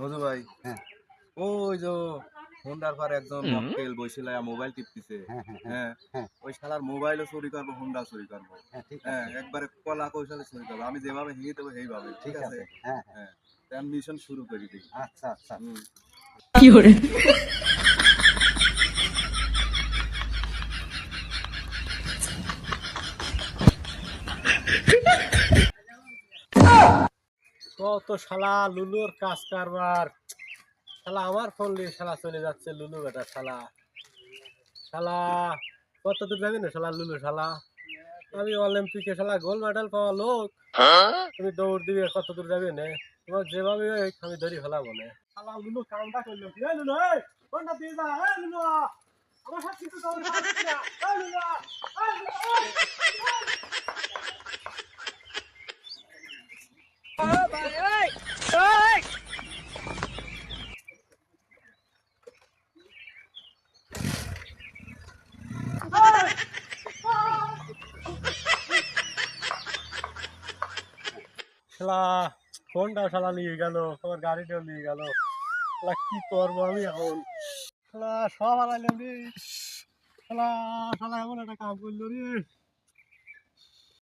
নজু ভাই হ্যাঁ। ওই যে হোন্ডার পর একজন। মক্কেল বসে লাইয়া মোবাইল টিপতেছে। হ্যাঁ হ্যাঁ হ্যাঁ। ওই শালার মোবাইলও চুরি করব হোন্ডা চুরি করব। হ্যাঁ হ্যাঁ একবারে কলা কৌশলে চুরি করব। আমি যেভাবে হিঙে দেবো সেইভাবে ঠিক আছে? হ্যাঁ হ্যাঁ। মিশন শুরু করে দিই আচ্ছা আচ্ছা। কি হুম। কত শালা লুলুর কাজ কারবার। শালা, আমার ফোন নিয়ে শালা চলে যাচ্ছে লুলু বেটা, শালা। শালা, কত দূর যাবি না শালা লুলু, শালা? আমি অলিম্পিকে শালা গোল্ড মেডেল পাওয়া লোক? তুমি দৌড় দিবে কত দূর যাবে না? তোমার যেভাবে আমি ধরি ফেলাবো না। শালা, লুলু কামটা করল। কি লুলু কোনটা দিয়ে যা লুলু, আমার সাথে কিছু দৌড় লুলু শালা, ফোনটাও শালা নিয়ে গেল তোমার গাড়িটাও নিয়ে গেল। শালা, কি করব আমি এখন? শালা, সব হারাইলাম রে। শালা শালা, এমন একটা কাম করল রে।